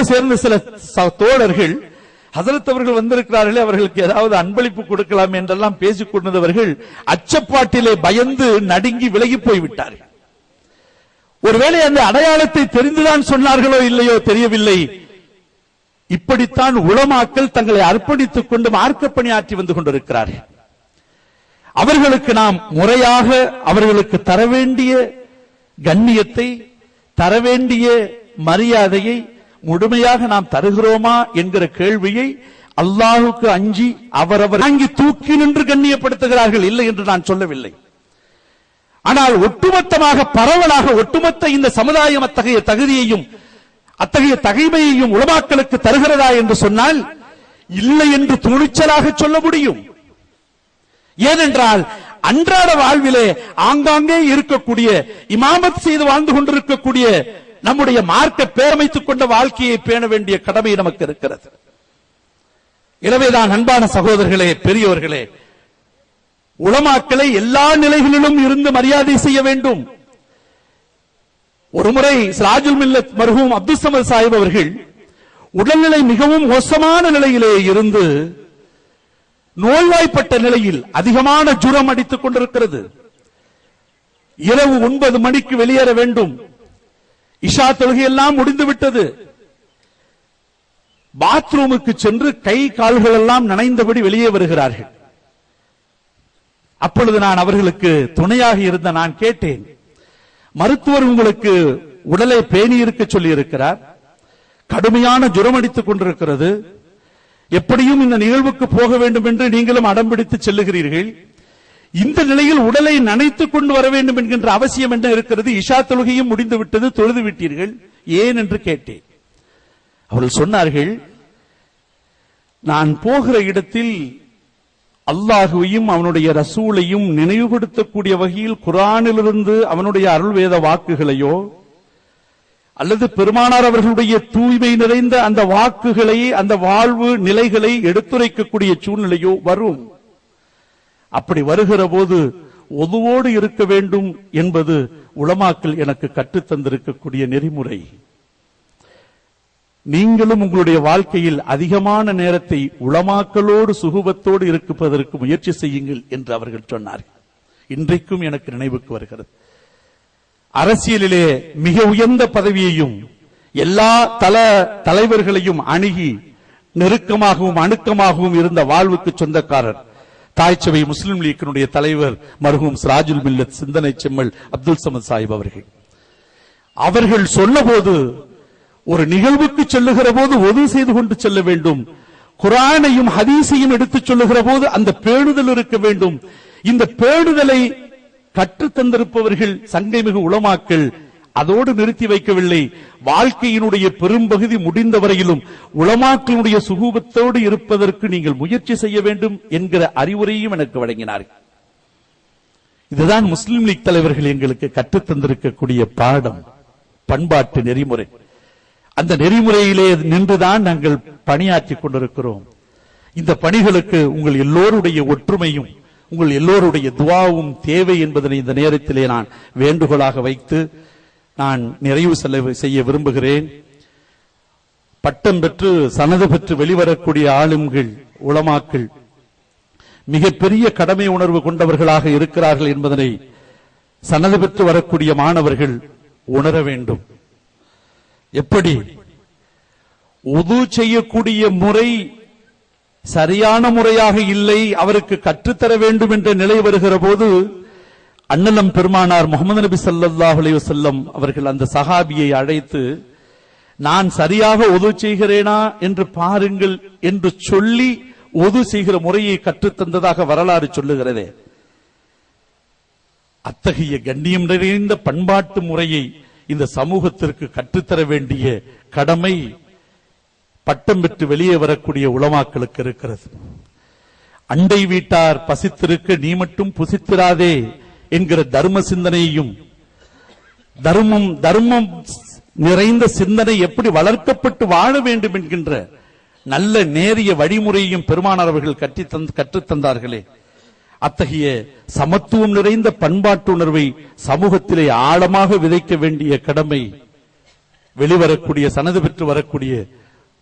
அவரோடு சேர்ந்த சில தோழர்கள் ஹசரத் அவர்கள் வந்திருக்கிறார்களே அவர்களுக்கு ஏதாவது அன்பளிப்பு கொடுக்கலாம் என்றெல்லாம் பேசிக் கொண்டவர்கள் அச்சப்பாட்டிலே பயந்து நடுங்கி விலகி போய்விட்டார்கள். ஒருவேளை அந்த அடையாளத்தை தெரிந்துதான் சொன்னார்களோ இல்லையோ தெரியவில்லை. இப்படித்தான் உளமாக்கல் தங்களை அர்ப்பணித்துக் கொண்டு மார்க்க பணியாற்றி வந்து கொண்டிருக்கிறார்கள். அவர்களுக்கு நாம் முறையாக அவர்களுக்கு தர வேண்டிய கண்ணியத்தை தர வேண்டிய மரியாதையை முழுமையாக நாம் தருகிறோமா என்கிற கேள்வியை அல்லாஹுக்கு அஞ்சி அவரவர் அங்கி தூக்கி நின்று கண்ணியப்படுத்துகிறார்கள் இல்லை என்று நான் சொல்லவில்லை. ஆனால் ஒட்டுமொத்தமாக பரவலாக ஒட்டுமொத்த இந்த சமுதாயம் அத்தகைய தகுதியையும் அத்தகைய தகைமையையும் உலமாக்களுக்கு தருகிறதா என்று சொன்னால் இல்லை என்று துணிச்சலாக சொல்ல முடியும். ஏனென்றால் அன்றாட வாழ்விலே ஆங்காங்கே இருக்கக்கூடிய இமாமத் செய்து வாழ்ந்து கொண்டிருக்கக்கூடிய நம்முடைய மார்க்க பேரமைத்துக் கொண்ட வாழ்க்கையை பேண வேண்டிய கடமை நமக்கு இருக்கிறது. எனவேதான் அன்பான சகோதரர்களே பெரியவர்களே உளமாக்களை எல்லா நிலைகளிலும் இருந்து மரியாதை செய்ய வேண்டும். ஒருமுறை சிராஜுல் மில்லத் மருகும் அப்துல் சமத் சாஹிப் அவர்கள் உடல்நிலை மிகவும் மோசமான நிலையிலே இருந்து நோய்வாய்ப்பட்ட நிலையில் அதிகமான ஜுரம் அடித்துக் கொண்டிருக்கிறது. இரவு ஒன்பது மணிக்கு வெளியேற வேண்டும். இஷா தொழுகையெல்லாம் முடிந்து விட்டது. பாத்ரூமுக்கு சென்று கை கால்கள் எல்லாம் நனைந்தபடி வெளியே வருகிறார்கள். அப்பொழுது நான் அவர்களுக்கு துணையாக இருந்த நான் கேட்டேன் மருத்துவர் உங்களுக்கு உடலை பேணி இருக்க சொல்லி இருக்கிறார் கடுமையான ஜுரம் அடித்துக் கொண்டிருக்கிறது. எப்படியும் இந்த நிகழ்வுக்கு போக வேண்டும் என்று நீங்களும் அடம்பிடித்து செல்லுகிறீர்கள். இந்த நிலையில் உடலை நனைத்துக் கொண்டு வர வேண்டும் என்கின்ற அவசியம் என்ன இருக்கிறது? இஷா தொழுகையும் முடிந்து விட்டது தொழுது விட்டீர்கள். ஏன் என்று கேட்டேன். அவர்கள் சொன்னார்கள் நான் போகிற இடத்தில் அல்லாஹுவையும் அவனுடைய ரசூலையும் நினைவுபடுத்தக்கூடிய வகையில் குரானிலிருந்து அவனுடைய அருள்வேத வாக்குகளையோ அல்லது பெருமானார் அவர்களுடைய தூய்மை நிறைந்த அந்த வாக்குகளை அந்த வாழ்வு நிலைகளை எடுத்துரைக்கக்கூடிய சூழ்நிலையோ வரும். அப்படி வருகிற போது ஒதுவோடு இருக்க வேண்டும் என்பது உளமாக்கள் எனக்கு கற்றுத்தந்திருக்கக்கூடிய நெறிமுறை. நீங்களும் உங்களுடைய வாழ்க்கையில் அதிகமான நேரத்தை உளமாக்கலோடு சுகுபத்தோடு இருப்பதற்கு முயற்சி செய்யுங்கள் என்று அவர்கள் சொன்னார்கள். இன்றைக்கும் எனக்கு நினைவுக்கு வருகிறது. அரசியலிலே மிக உயர்ந்த பதவியையும் எல்லா தல தலைவர்களையும் அணுகி நெருக்கமாகவும் அணுக்கமாகவும் இருந்த வாழ்வுக்கு சொந்தக்காரர் தாய்ச்சபை முஸ்லிம் லீக்கினுடைய தலைவர் மருகும் சிராஜுல் மில்லத் சிந்தனை செம்மல் அப்துல் சமத் சாஹிப் அவர்கள். அவர்கள் சொன்னபோது ஒரு நிகழ்வுக்கு செல்லுகிற போது உதவி செய்து கொண்டு செல்ல வேண்டும். குரானையும் ஹதீஸையும் எடுத்துச் சொல்லுகிற போது அந்த பேணுதல் இருக்க வேண்டும். இந்த பேணுதலை கற்றுத் தந்திருப்பவர்கள் சங்கைமிகு உளமாக்கள் அதோடு நிறுத்தி வைக்கவில்லை. வாழ்க்கையினுடைய பெரும்பகுதி முடிந்த வரையிலும் உளமாக்களுடைய சுகூபத்தோடு இருப்பதற்கு நீங்கள் முயற்சி செய்ய வேண்டும் என்கிற அறிவுரையும் எனக்கு வழங்கினார்கள் இதுதான் முஸ்லிம் லீக் தலைவர்கள் எங்களுக்கு கற்றுத்தந்திருக்கக்கூடிய பாடம் பண்பாட்டு நெறிமுறை. அந்த நெறிமுறையிலே நின்றுதான் நாங்கள் பணியாற்றிக் கொண்டிருக்கிறோம். இந்த பணிகளுக்கு உங்கள் எல்லோருடைய ஒற்றுமையும் உங்கள் எல்லோருடைய துவாவும் தேவை என்பதனை இந்த நேரத்திலே நான் வேண்டுகோளாக வைத்து நான் நிறைவு செல்ல செய்ய விரும்புகிறேன். பட்டம் பெற்று சனது பெற்று வெளிவரக்கூடிய ஆளும்கள் உளமாக்கள் மிகப்பெரிய கடமை உணர்வு கொண்டவர்களாக இருக்கிறார்கள் என்பதனை சனது பெற்று வரக்கூடிய மாணவர்கள் உணர வேண்டும். எப்படி? உது செய்யக்கூடிய முறை சரியான முறையாக இல்லை அவருக்கு கற்றுத்தர வேண்டும் என்ற நிலை வருகிற போது அண்ணலம் பெருமானார் முகமது நபி ஸல்லல்லாஹு வசல்லம் அவர்கள் அந்த சஹாபியை அழைத்து நான் சரியாக ஒது செய்கிறேனா என்று பாருங்கள் என்று சொல்லி ஒது செய்கிற முறையை கற்றுத் தந்ததாக வரலாறு சொல்லுகிறதே. அத்தகைய கண்ணியம் நிறைந்த பண்பாட்டு முறையை இந்த சமூகத்திற்கு கற்றுத்தர வேண்டிய கடமை பட்டம் பெற்று வெளியே வரக்கூடிய உளமாக்களுக்கு இருக்கிறது. அண்டை வீட்டார் பசித்திருக்க நீ மட்டும் புசித்திராதே என்கிற தர்ம சிந்தனையையும் தர்மம் தர்மம் நிறைந்த சிந்தனை எப்படி வளர்க்கப்பட்டு வாழ வேண்டும் என்கின்ற நல்ல நேரிய வழிமுறையையும் பெருமானார் அவர்கள் கற்றித் கற்றுத்தந்தார்களே கற்றுத் தந்தார்களே. அத்தகைய சமத்துவம் நிறைந்த பண்பாட்டு உணர்வை சமூகத்திலே ஆழமாக விதைக்க வேண்டிய கடமை வெளிவரக்கூடிய சனது பெற்று வரக்கூடிய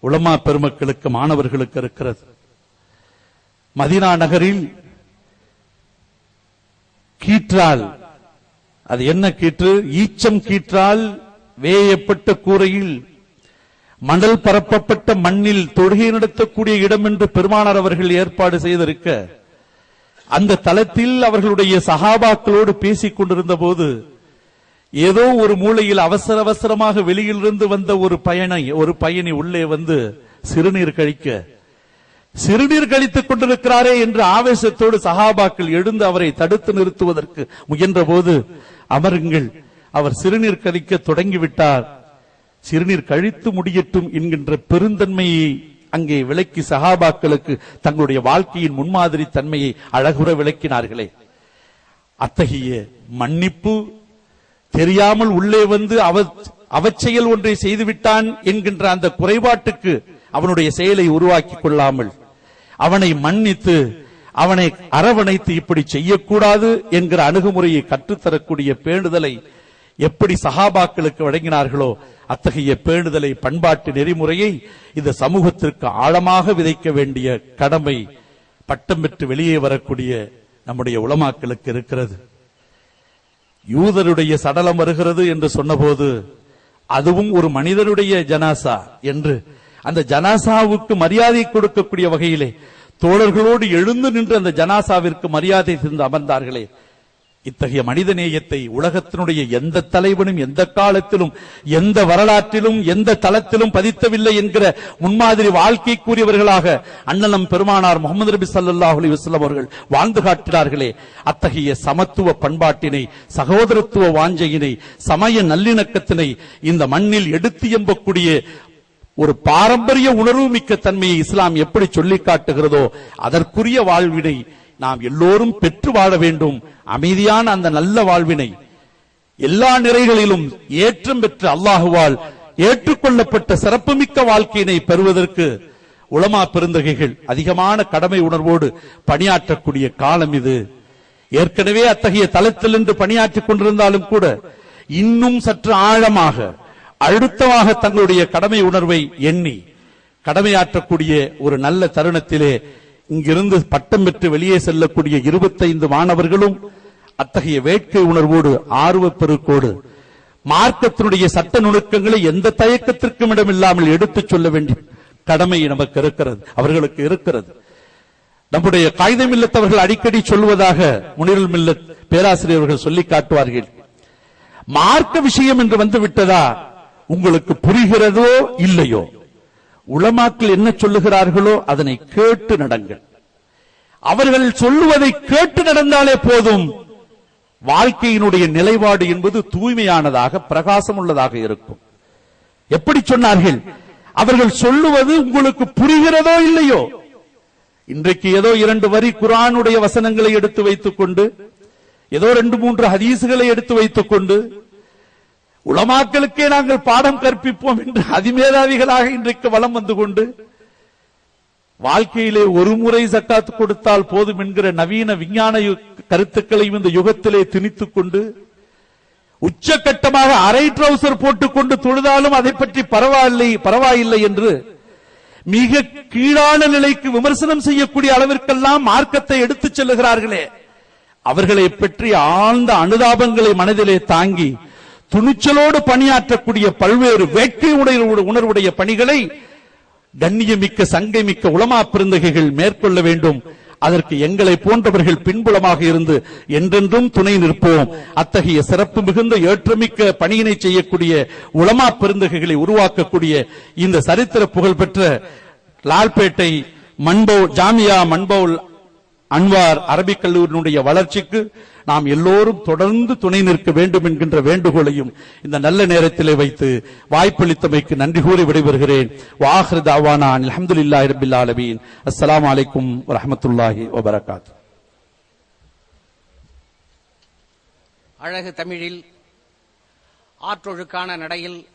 உளமா பெருமக்களுக்கு மாணவர்களுக்கு இருக்கிறது. மதினா நகரில் கீற்றால். அது என்ன கீற்று? ஈச்சம் கீற்றால் வேயப்பட்ட கூரையில். மணல் பரப்பப்பட்ட மண்ணில் தொழுகை நடத்தக்கூடிய இடம் என்று பெருமானார் அவர்கள் ஏற்பாடு செய்திருக்க அந்த தளத்தில் அவர்களுடைய சகாபாக்களோடு பேசிக் கொண்டிருந்த போது ஏதோ ஒரு மூலையில் அவசர அவசரமாக வெளியிலிருந்து வந்த ஒரு பயணி ஒரு பயணி உள்ளே வந்து சிறுநீர் கழிக்க சிறுநீர் கழித்துக் கொண்டிருக்கிறாரே என்று ஆவேசத்தோடு சகாபாக்கள் எழுந்து அவரை தடுத்து நிறுத்துவதற்கு முயன்ற போது அமருங்கள் அவர் சிறுநீர் கழிக்க தொடங்கிவிட்டார். சிறுநீர் கழித்து முடியட்டும் என்கின்ற பெருந்தன்மையை அங்கே விளக்கி சகாபாக்களுக்கு தங்களுடைய வாழ்க்கையின் முன்மாதிரி தன்மையை அழகுற விளக்கினார்களே. அத்தகைய மன்னிப்பு தெரியாமல் உள்ளே வந்து அவ அவச்செயல் ஒன்றை செய்துவிட்டான் என்கின்ற அந்த குறைபாட்டுக்கு அவனுடைய செயலை உருவாக்கி கொள்ளாமல் அவனை மன்னித்து அவனை அரவணைத்து இப்படி செய்யக்கூடாது என்கிற அணுகுமுறையை கற்றுத்தரக்கூடிய பேணுதலை எப்படி சகாபாக்களுக்கு வழங்கினார்களோ அத்தகைய பேணுதலை பண்பாட்டு நெறிமுறையை இந்த சமூகத்திற்கு ஆழமாக விதைக்க வேண்டிய கடமை பட்டம் பெற்று வெளியே வரக்கூடிய நம்முடைய உளமாக்களுக்கு இருக்கிறது. யூதருடைய சடலம் வருகிறது என்று சொன்னபோது அதுவும் ஒரு மனிதனுடைய ஜனாசா என்று அந்த ஜனாசாவுக்கு மரியாதை கொடுக்கக்கூடிய வகையிலே தோழர்களோடு எழுந்து நின்று அந்த ஜனாசாவிற்கு மரியாதை சென்று அமர்ந்தார்களே. இத்தகைய மனித நேயத்தை உலகத்தினுடைய எந்த தலைவனும் எந்த காலத்திலும் எந்த வரலாற்றிலும் எந்த தளத்திலும் பதித்தவில்லை என்கிற முன்மாதிரி வாழ்க்கைக்குரியவர்களாக அண்ணலம் பெருமானார் முகமது நபி ஸல்லல்லாஹு அலைஹி அவர்கள் வாழ்ந்து காட்டினார்களே. அத்தகைய சமத்துவ பண்பாட்டினை சகோதரத்துவ வாஞ்சையினை சமய நல்லிணக்கத்தினை இந்த மண்ணில் எடுத்து எம்பக்கூடிய ஒரு பாரம்பரிய உணர்வு மிக்க தன்மையை இஸ்லாம் எப்படி சொல்லி காட்டுகிறதோ அதற்குரிய வாழ்வினை நாம் எல்லோரும் பெற்று வாழ வேண்டும். அமைதியான அந்த நல்ல வாழ்வினை எல்லா நிறைகளிலும் ஏற்றம் பெற்ற அல்லாஹுவால் ஏற்றுக்கொள்ளப்பட்ட சிறப்புமிக்க வாழ்க்கையினை பெறுவதற்கு உளமா பெருந்தகைகள் அதிகமான கடமை உணர்வோடு பணியாற்றக்கூடிய காலம் இது. ஏற்கனவே அத்தகைய தளத்தில் இருந்து பணியாற்றிக் கொண்டிருந்தாலும் கூட இன்னும் சற்று ஆழமாக அழுத்தமாக தங்களுடைய கடமை உணர்வை எண்ணி கடமையாற்றக்கூடிய ஒரு நல்ல தருணத்திலே இங்கிருந்து பட்டம் பெற்று வெளியே செல்லக்கூடிய இருபத்தைந்து மாணவர்களும் அத்தகைய வேட்கை உணர்வோடு ஆர்வப் பெருக்கோடு மார்க்கத்தினுடைய சட்ட நுணுக்கங்களை எந்த தயக்கத்திற்கும் இடமில்லாமல் எடுத்துச் சொல்ல வேண்டிய கடமை நமக்கு இருக்கிறது அவர்களுக்கு இருக்கிறது. நம்முடைய காகித மில்லத்தவர்கள் அடிக்கடி சொல்வதாக முனிருல் மில்லத் பேராசிரியர்கள் சொல்லி காட்டுவார்கள். மார்க்க விஷயம் என்று வந்து விட்டதா? உங்களுக்கு புரிகிறதோ இல்லையோ? உளமாக்கள் என்ன சொல்லுகிறார்களோ அதனை கேட்டு நடங்கள். அவர்கள் சொல்லுவதை கேட்டு நடந்தாலே போதும். வாழ்க்கையினுடைய நிலைப்பாடு என்பது தூய்மையானதாக பிரகாசம் உள்ளதாக இருக்கும். எப்படி சொன்னார்கள்? அவர்கள் சொல்லுவது உங்களுக்கு புரிகிறதோ இல்லையோ? இன்றைக்கு ஏதோ இரண்டு வரி குரானுடைய வசனங்களை எடுத்து வைத்துக் கொண்டு ஏதோ ரெண்டு மூன்று ஹதீசுகளை எடுத்து வைத்துக் கொண்டு உலமாக்களுக்கே நாங்கள் பாடம் கற்பிப்போம் என்று அதிமேதாவிகளாக இன்றைக்கு வலம் வந்து கொண்டு வாழ்க்கையிலே ஒரு முறை சக்காத்து கொடுத்தால் போதும் என்கிற நவீன விஞ்ஞான கருத்துக்களையும் இந்த யுகத்திலே திணித்துக் கொண்டு உச்சகட்டமாக அரை ட்ரௌசர் போட்டுக்கொண்டு தொழுதாலும் அதை பற்றி பரவாயில்லை பரவாயில்லை என்று மிக கீழான நிலைக்கு விமர்சனம் செய்யக்கூடிய அளவிற்கெல்லாம் மார்க்கத்தை எடுத்துச் செல்லுகிறார்களே. அவர்களை பற்றி ஆழ்ந்த அனுதாபங்களை மனதிலே தாங்கி துணிச்சலோடு பணியாற்றக்கூடிய பல்வேறு வேட்கை உடைய உணர்வுடைய பணிகளை கண்ணியமிக்க சங்கைமிக்க உளமா பெருந்தகைகள் மேற்கொள்ள வேண்டும். அதற்கு எங்களை போன்றவர்கள் பின்புலமாக இருந்து என்றென்றும் துணை நிற்போம். அத்தகைய சிறப்பு மிகுந்த ஏற்றமிக்க பணியினை செய்யக்கூடிய உளமா பெருந்தகைகளை உருவாக்கக்கூடிய இந்த சரித்திர புகழ்பெற்ற லால்பேட்டை மண்பவுல் ஜாமியா மண்பவுல் அன்வார் அரபிக் கல்லூரியினுடைய வளர்ச்சிக்கு நாம் எல்லோரும் தொடர்ந்து துணை நிற்க வேண்டும் என்கின்ற வேண்டுகோளையும் இந்த நல்ல நேரத்திலே வைத்து வாய்ப்பளித்தமைக்கு நன்றி கூறி விடைபெறுகிறேன். வாஹிர் தாவானா அல்ஹம்துலில்லாஹி ரப்பில் ஆலமீன். அஸ்லாம் வலைக்கும் வரமத்துல்லாஹி வபரகாத். அழகு தமிழில் ஆற்றொழுக்கான நடையில்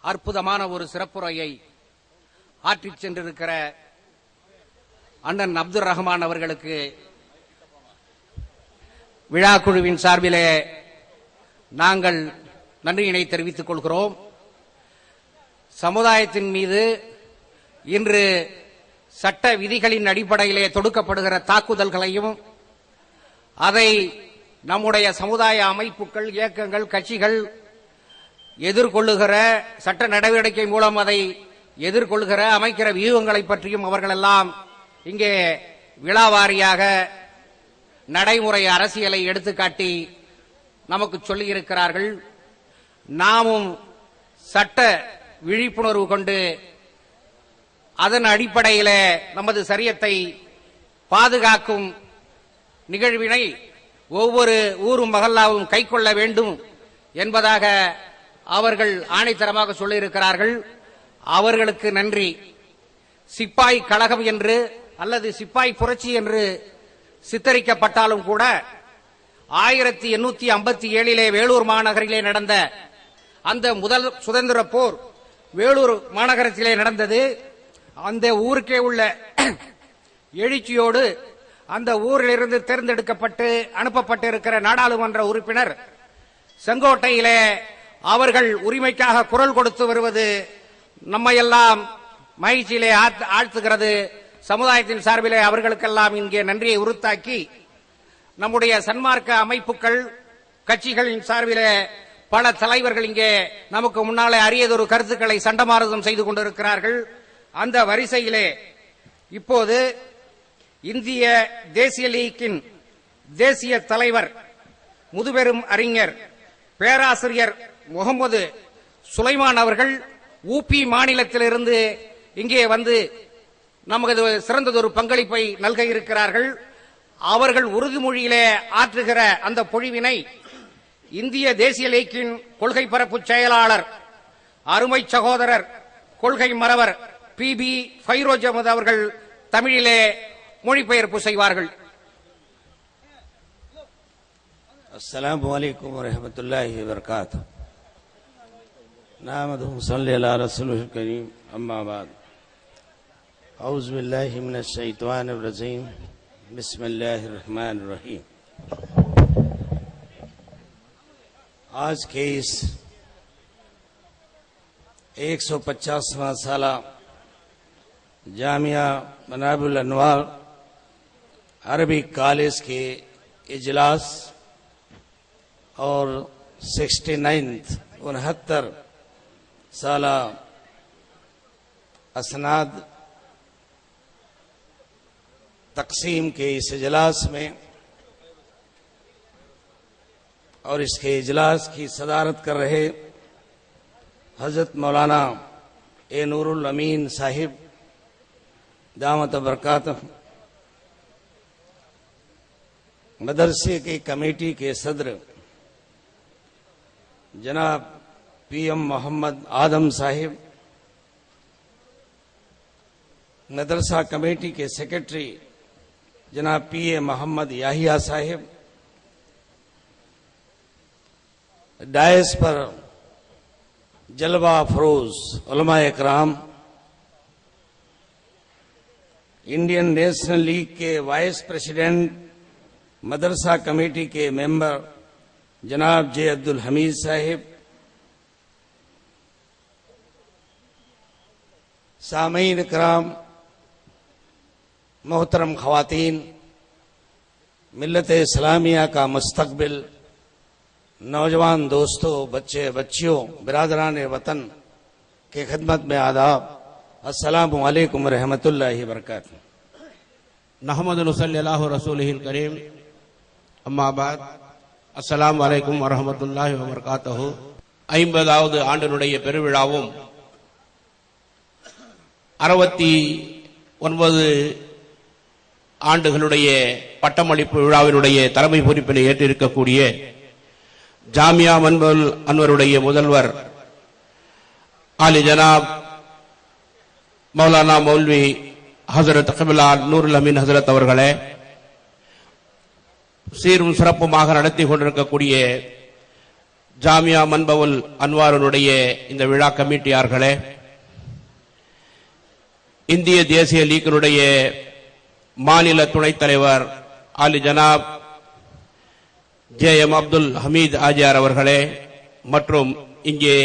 அற்புதமான ஒரு சிறப்புரையை ஆற்றிச் சென்றிருக்கிற அண்ணன் அப்துல் ரஹ்மான் அவர்களுக்கு விழா குழுவின் சார்பிலே நாங்கள் நன்றியினை தெரிவித்துக் கொள்கிறோம். சமுதாயத்தின் மீது இன்று சட்ட விதிகளின் அடிப்படையிலே தொடுக்கப்படுகிற தாக்குதல்களையும் அதை நம்முடைய சமுதாய அமைப்புகள் இயக்கங்கள் கட்சிகள் எதிர்கொள்ளுகிற சட்ட நடவடிக்கை மூலம் அதை எதிர்கொள்கிற அமைக்கிற வியூகங்களை பற்றியும் அவர்களெல்லாம் இங்கே விழாவாரியாக நடைமுறை அரசியலை எடுத்துக்காட்டி நமக்கு சொல்லியிருக்கிறார்கள் நாமும் சட்ட விழிப்புணர்வு கொண்டு அதன் அடிப்படையில் நமது சரியத்தை பாதுகாக்கும் நிகழ்வினை ஒவ்வொரு ஊரும் மகல்லாவும் கைக்கொள்ள வேண்டும் என்பதாக அவர்கள் ஆணைத்தரமாக சொல்லியிருக்கிறார்கள். அவர்களுக்கு நன்றி. சிப்பாய் கழகம் என்று அல்லது சிப்பாய் புரட்சி என்று சித்தரிக்கப்பட்டாலும் கூட ஆயிரத்தி எண்ணூத்தி ஐம்பத்தி ஏழிலே வேலூர் மாநகரிலே நடந்த அந்த முதல் சுதந்திர போர் வேலூர் மாநகரத்திலே நடந்தது. அந்த ஊருக்கே உள்ள எழுச்சியோடு அந்த ஊரிலிருந்து தேர்ந்தெடுக்கப்பட்டு அனுப்பப்பட்டிருக்கிற நாடாளுமன்ற உறுப்பினர் செங்கோட்டையிலே அவர்கள் உரிமைக்காக குரல் கொடுத்து வருவது நம்மையெல்லாம் மகிழ்ச்சியிலே ஆழ்த்துகிறது. சமுதாயத்தின் சார்பிலே அவர்களுக்கெல்லாம் இங்கே நன்றியை உறுத்தாக்கி நம்முடைய சன்மார்க்க அமைப்புகள் கட்சிகளின் சார்பிலே பல தலைவர்கள் இங்கே நமக்கு முன்னாலே அரியதொரு கருத்துக்களை சண்டமாரதம் செய்து கொண்டிருக்கிறார்கள். அந்த வரிசையிலே இப்போது இந்திய தேசிய லீக்கின் தேசிய தலைவர் முதுபெரும் அறிஞர் பேராசிரியர் முகமது சுலைமான் அவர்கள் ஊபி மாநிலத்திலிருந்து இங்கே வந்து நமது சிறந்ததொரு பங்களிப்பை நல்க இருக்கிறார்கள் அவர்கள் உறுதிமொழியிலே ஆற்றுகிற அந்த பொழிவினை இந்திய தேசிய லீக்கின் கொள்கை பரப்பு செயலாளர் அருமை சகோதரர் கொள்கை மறவர் பி பி ஃபைரோஜ் அஹமது அவர்கள் தமிழிலே மொழிபெயர்ப்பு செய்வார்கள் السلام عليكم ورحمة الله وبركاته نحمده صلى على رسوله الكريم أما بعد اعوذ باللہ من الشیطان الرجیم. بسم اللہ الرحمن الرحیم. آج کے اس ایک سو پچاسواں سالہ جامعہ مناب الانوار عربی کالج کے اجلاس اور سکسٹی نائنتھ انہتر سالہ اسناد تقسیم کے اس اجلاس میں اور اس کے اجلاس کی صدارت کر رہے حضرت مولانا اے نور الامین صاحب دامت برکات مدرسے کی کمیٹی کے صدر جناب پی ایم محمد آدم صاحب، مدرسہ کمیٹی کے سیکرٹری جناب پی اے محمد یاہیا صاحب، ڈائس پر جلوہ فروز علماء اکرام، انڈین نیشنل لیگ کے وائس پریسیڈنٹ، مدرسہ کمیٹی کے ممبر جناب جے عبد الحمید صاحب، سامعین اکرام محترم خواتین، ملت اسلامیہ کا مستقبل، نوجوان دوستوں بچے، بچیوں، برادران وطن کے خدمت میں آداب۔ السلام علیکم ورحمۃ اللہ وبرکاتہ۔ نحمد صلی اللہ رسول کریم اما بعد، السلام علیکم ورحمۃ اللہ وبرکاتہ۔ ஐம்பதாவது ஆண்டினுடைய பெருவிழாவும் அறுபத்தி ஒன்பது ஆண்டுகளுடைய பட்டமளிப்பு விழாவினுடைய தலைமை பொறுப்பினை ஏற்றிருக்கக்கூடிய ஜாமியா மன்பல் அன்வருடைய முதல்வர் ஆலி ஜனாப் மௌலானா மௌல்வி ஹசரத் கபிலா நூருல் அமீன் ஹசரத் அவர்களே சீரும் சிறப்புமாக நடத்தி கொண்டிருக்கக்கூடிய ஜாமியா மன்பவுல் அன்வாருடைய இந்த விழா கமிட்டியார்களே இந்திய தேசிய லீக்கினுடைய மாநில துணைத் தலைவர் ஆலி ஜனாப் ஜே எம் அப்துல் ஹமீத் ஆஜியார் அவர்களே மற்றும் இங்கே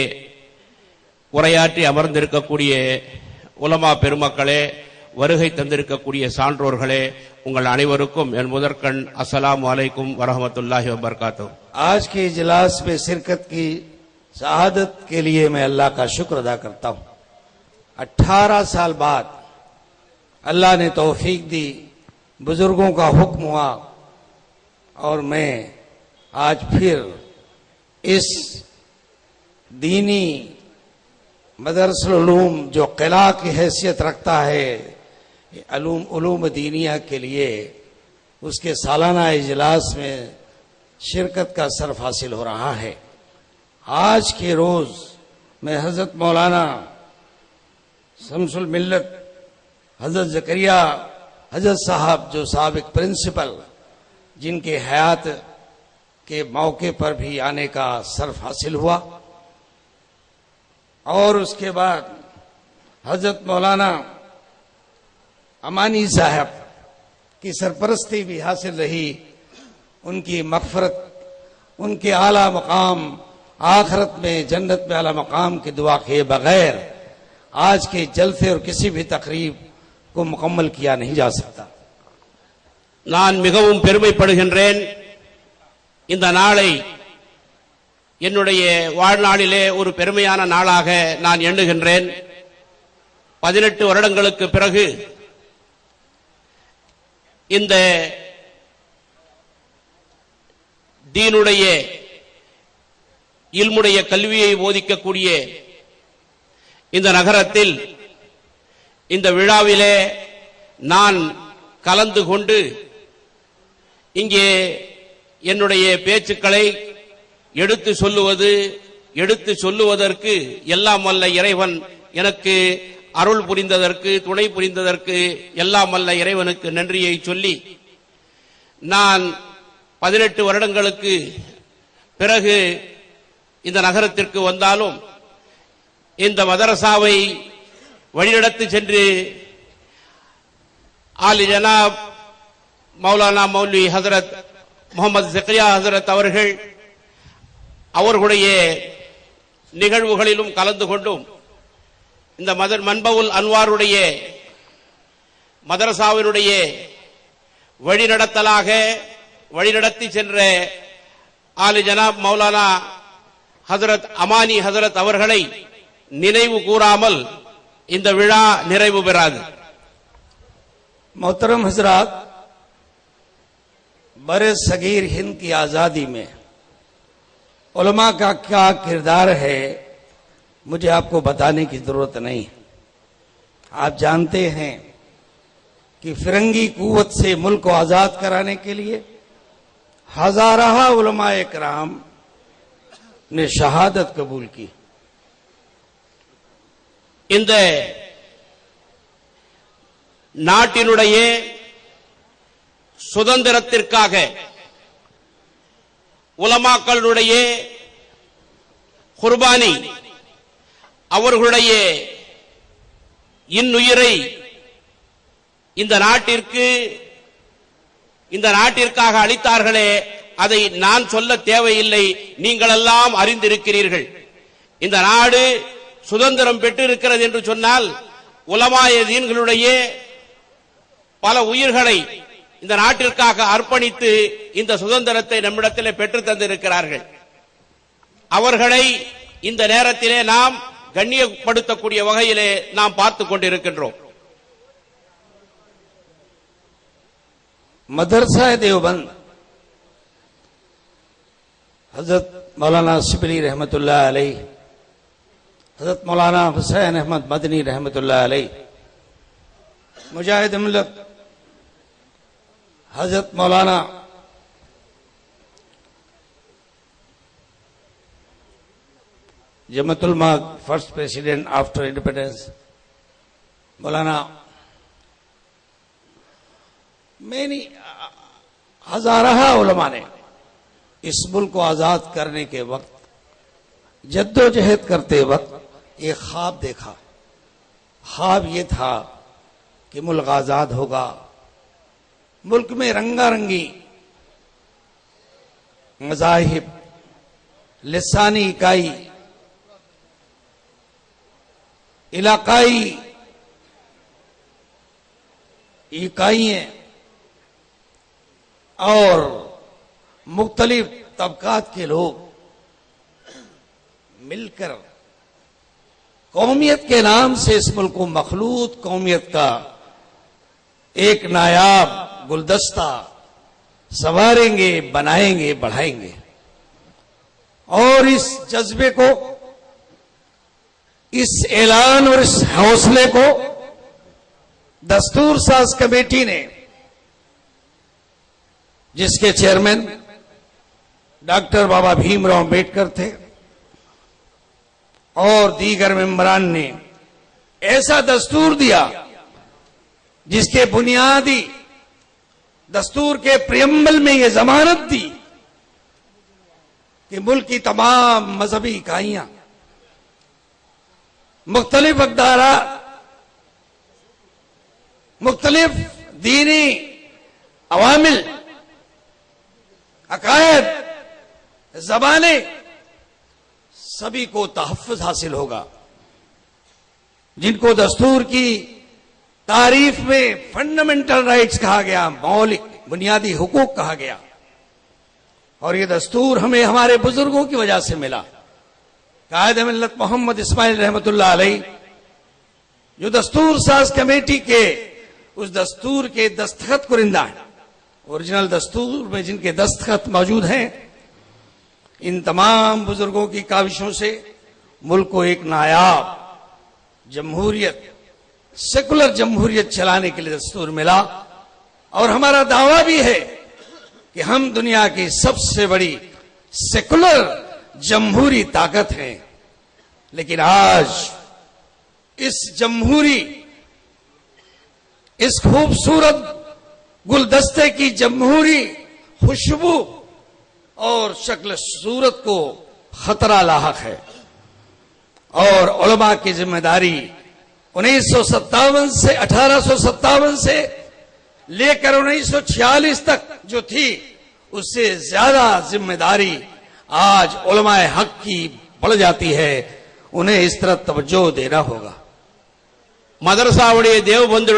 உரையாற்றி அமர்ந்திருக்கக்கூடிய உலமா பெருமக்களே வருகை தந்திருக்கக்கூடிய சான்றோர்களே உங்கள் அனைவருக்கும் என் முதற்கண் அஸ்ஸலாமு அலைக்கும் வரஹமத்துல்லாஹி வபர்காத்தூ आज के इजलास में शिरकत की शहादत के लिए मैं अल्लाह का शुक्र अदा करता हूं 18 साल बाद اللہ نے توفیق دی، بزرگوں کا حکم ہوا اور میں آج پھر اس دینی مدرس العلوم جو قلعہ کی حیثیت رکھتا ہے علوم علوم دینیا کے لیے اس کے سالانہ اجلاس میں شرکت کا صرف حاصل ہو رہا ہے۔ آج کے روز میں حضرت مولانا سمس الملت حضرت زکریہ حضرت صاحب جو سابق پرنسپل، جن کے حیات کے موقع پر بھی آنے کا صرف حاصل ہوا۔ اور اس کے بعد حضرت مولانا امانی صاحب کی سرپرستی بھی حاصل رہی۔ ان کی مغفرت، ان کے اعلیٰ مقام، آخرت میں جنت میں اعلیٰ مقام کی دعا کے بغیر آج کے جلسے اور کسی بھی تقریب को मुकम्मल किया नहीं जा सकता நான் மிகவும் பெருமைப்படுகின்றேன் இந்த நாளை என்னுடைய வாழ்நாளிலே ஒரு பெருமையான நாளாக நான் எண்ணுகின்றேன் பதினெட்டு வருடங்களுக்கு பிறகு இந்த தீனுடைய இல்முடைய கல்வியை போதிக்கக்கூடிய இந்த நகரத்தில் இந்த விழாவிலே நான் கலந்து கொண்டு இங்கே என்னுடைய பேச்சுக்களை எடுத்து சொல்லுவது எடுத்து சொல்லுவதற்கு எல்லாம் வல்ல இறைவன் எனக்கு அருள் புரிந்ததற்கு துணை புரிந்ததற்கு எல்லாம் வல்ல இறைவனுக்கு நன்றியை சொல்லி நான் பதினெட்டு வருடங்களுக்கு பிறகு இந்த நகரத்திற்கு வந்தாலும் இந்த மதரசாவை வழிநடத்து சென்று ஆலி ஜனாப் மௌலானா மௌலி ஹசரத் முகமது ஜக்ரியா ஹசரத் அவர்கள் அவர்களுடைய நிகழ்வுகளிலும் கலந்து கொண்டும் இந்த மதர் மன்பவுல் அன்வாருடைய மதரசாவினுடைய வழிநடத்தலாக வழிநடத்தி சென்ற ஆலி ஜனாப் மௌலானா ஹசரத் அமானி ஹசரத் அவர்களை நினைவு கூறாமல் இந்த விழா நிறைவு பெறாது. محترم حضرات بر صغیر ہند کی آزادی میں علماء کا کیا کردار ہے مجھے آپ کو بتانے کی ضرورت نہیں آپ جانتے ہیں کہ فرنگی قوت سے ملک کو آزاد کرانے کے لیے ہزارہ علماء کرام نے شہادت قبول کی இந்த நாட்டினுடைய சுதந்திரத்திற்காக உலமாக்களுடைய குர்பானி அவர்களுடைய இன்னுயிரை இந்த நாட்டிற்கு இந்த நாட்டிற்காக அளித்தார்களே அதை நான் சொல்ல தேவையில்லை நீங்களெல்லாம் அறிந்திருக்கிறீர்கள். இந்த நாடு சுதந்திரம் பெற்றிருக்கிறது என்று சொன்னால் உலமாய தீன்களுடைய பல உயிர்களை இந்த நாட்டிற்காக அர்ப்பணித்து இந்த சுதந்திரத்தை நம்மிடத்தில் பெற்று தந்திருக்கிறார்கள். அவர்களை இந்த நேரத்திலே நாம் கண்ணியப்படுத்தக்கூடிய வகையிலே நாம் பார்த்துக் கொண்டிருக்கின்றோம். حضرت مولانا حسین احمد مدنی رحمت اللہ علیہ، مجاہد ملت حضرت مولانا جمت الماغ فرسٹ پریسیڈنٹ آفٹر انڈیپینڈنس، مولانا مینی ہزارہ علماء نے اس ملک کو آزاد کرنے کے وقت، جدوجہد کرتے وقت ایک خواب دیکھا۔ خواب یہ تھا کہ ملک آزاد ہوگا۔ ملک میں رنگا رنگی مذاہب، لسانی اکائی۔ علاقائی اکائیں اور مختلف طبقات کے لوگ مل کر قومیت کے نام سے اس ملک کو مخلوط قومیت کا ایک نایاب گلدستہ سنواریں گے، بنائیں گے، بڑھائیں گے۔ اور اس جذبے کو، اس اعلان اور اس حوصلے کو دستور ساز کمیٹی نے، جس کے چیئرمین ڈاکٹر بابا بھیم راؤ امبیڈکر تھے اور دیگر ممبران نے ایسا دستور دیا جس کے بنیادی دستور کے پریمبل میں یہ ضمانت دی کہ ملک کی تمام مذہبی اکائیاں، مختلف اقدارات مختلف دینی عوامل، عقائد، زبانیں سبھی کو تحفظ حاصل ہوگا۔ جن کو دستور کی تعریف میں فنڈامنٹل رائٹس کہا گیا، مولک، بنیادی حقوق کہا گیا۔ اور یہ دستور ہمیں ہمارے بزرگوں کی وجہ سے ملا۔ قائد ملت محمد اسماعیل رحمت اللہ علیہ، جو دستور ساز کمیٹی کے، اس دستور کے دستخط کرندہ ہیں۔ اوریجنل دستور میں جن کے دستخط موجود ہیں ان تمام بزرگوں کی کاوشوں سے ملک کو ایک نایاب جمہوریت، سیکولر جمہوریت چلانے کے لیے دستور ملا۔ اور ہمارا دعویٰ بھی ہے کہ ہم دنیا کی سب سے بڑی سیکولر جمہوری طاقت ہیں۔ لیکن آج اس جمہوری، اس خوبصورت گلدستے کی جمہوری خوشبو اور شکل صورت کو خطرہ لاحق ہے۔ اور علماء کی ذمہ داری انیس سو ستاون سے اٹھارہ سو ستاون سے لے کر انیس سو چھیالیس تک جو تھی، اس سے زیادہ ذمہ داری آج علماء حق کی بڑھ جاتی ہے۔ انہیں اس طرح توجہ دینا ہوگا۔ مدرسہ دیو بندر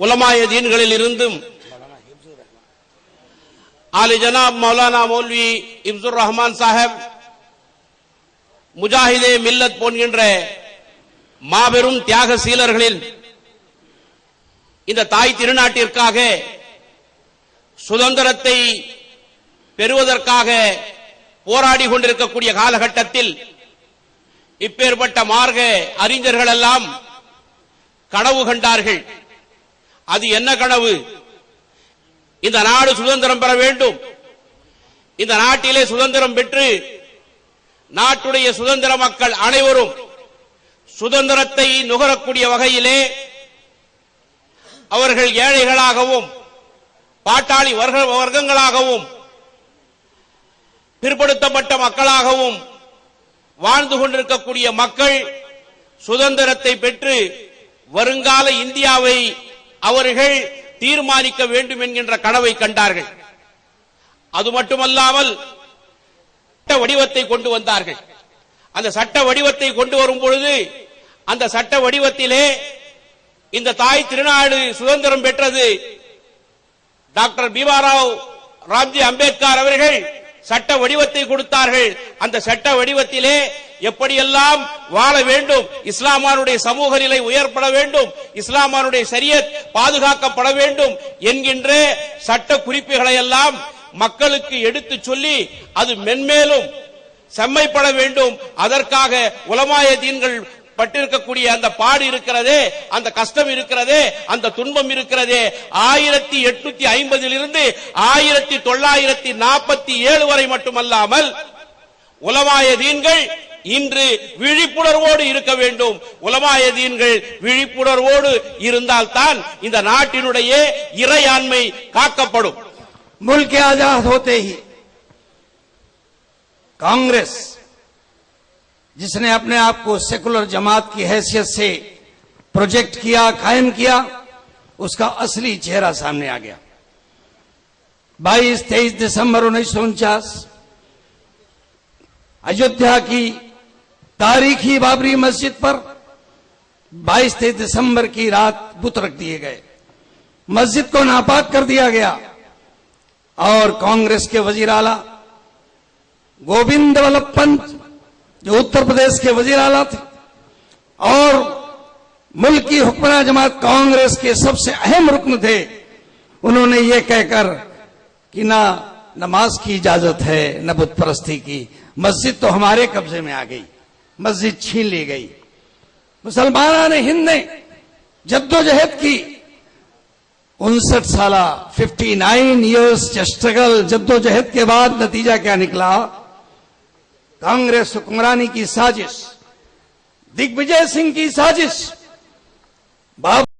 علماء دینگل ஆலி ஜனாப் மௌலானா மௌல்வி இப்சுர் ரஹ்மான் சாஹிப் முஜாஹிதே மில்லத் போன்கின்ற மாபெரும் தியாக சீலர்களில் இந்த தாய் திருநாட்டிற்காக சுதந்திரத்தை பெறுவதற்காக போராடி கொண்டிருக்கக்கூடிய காலகட்டத்தில் இப்பேற்பட்ட மார்க அறிஞர்கள் எல்லாம் கனவு கண்டார்கள். அது என்ன கனவு? இந்த நாடு சுதந்திரம் பெற வேண்டும். இந்த நாட்டிலே சுதந்திரம் பெற்று நாட்டுடைய சுதந்திர மக்கள் அனைவரும் சுதந்திரத்தை நுகரக்கூடிய வகையிலே அவர்கள் ஏழைகளாகவும் பாட்டாளி வர்க்கங்களாகவும் பிற்படுத்தப்பட்ட மக்களாகவும் வாழ்ந்து கொண்டிருக்கக்கூடிய மக்கள் சுதந்திரத்தை பெற்று வருங்கால இந்தியாவை அவர்கள் தீர்மானிக்க வேண்டும் என்கின்ற கனவை கண்டார்கள். அது மட்டுமல்லாமல் சட்ட வடிவத்தை கொண்டு வந்தார்கள். அந்த சட்ட வடிவத்தை கொண்டு வரும் பொழுது அந்த சட்ட வடிவத்திலே இந்த தாய் திருநாடு சுதந்திரம் பெற்றது. டாக்டர் பீமாராவ் ராம்ஜி அம்பேத்கர் அவர்கள் சட்ட வடிவத்தை கொடுத்தார்கள். அந்த சட்ட வடிவத்திலே எப்படியெல்லாம் வாழ வேண்டும் இஸ்லாமானுடைய சமூக நிலை உயர்பட வேண்டும் இஸ்லாமானுடைய சரியத் பாதுகாக்கப்பட வேண்டும் என்கின்ற சட்ட குறிப்புகளை எல்லாம் மக்களுக்கு எடுத்து சொல்லி அது மென்மேலும் செம்மைப்பட வேண்டும். அதற்காக உலமாய தீன்கள் பட்டிருக்கக்கூடிய அந்த பாடு இருக்கிறதே அந்த கஷ்டம் இருக்கிறதே அந்த துன்பம் இருக்கிறதே. ஆயிரத்தி எட்நூத்தி ஐம்பதிலிருந்து ஆயிரத்தி தொள்ளாயிரத்தி நாற்பத்தி ஏழு வரை மட்டுமல்லாமல் உலமாய தீன்கள் இன்று விழிப்புணர்வோடு இருக்க வேண்டும். உலமாய தீன்கள் விழிப்புணர்வோடு இருந்தால்தான் இந்த நாட்டினுடைய இறையாண்மை காக்கப்படும். காங்கிரஸ். جس نے اپنے آپ کو سیکولر جماعت کی حیثیت سے پروجیکٹ کیا، قائم کیا، اس کا اصلی چہرہ سامنے آ گیا۔ بائیس تیئیس دسمبر انیس سو انچاس، ایودھیا کی تاریخی بابری مسجد پر بائیس تیئیس دسمبر کی رات بت رکھ دیے گئے۔ مسجد کو ناپاک کر دیا گیا۔ اور کانگریس کے وزیر اعلی گوبند ولبھ پنت جو اتر پردیش کے وزیر اعلیٰ تھے اور ملک کی حکمراں جماعت کانگریس کے سب سے اہم رکن تھے، انہوں نے یہ کہہ کر کہ نہ نماز کی اجازت ہے، نہ بت پرستی کی۔ مسجد تو ہمارے قبضے میں آ گئی، مسجد چھین لی گئی۔ مسلمانہ نے، ہند نے جد و جہد کی۔ انسٹھ سالہ، ففٹی نائن ایئرس اسٹرگل جہد کے بعد نتیجہ کیا نکلا؟ کانگریس حکمرانی کی سازش بجے سنگھ کی سازش بابا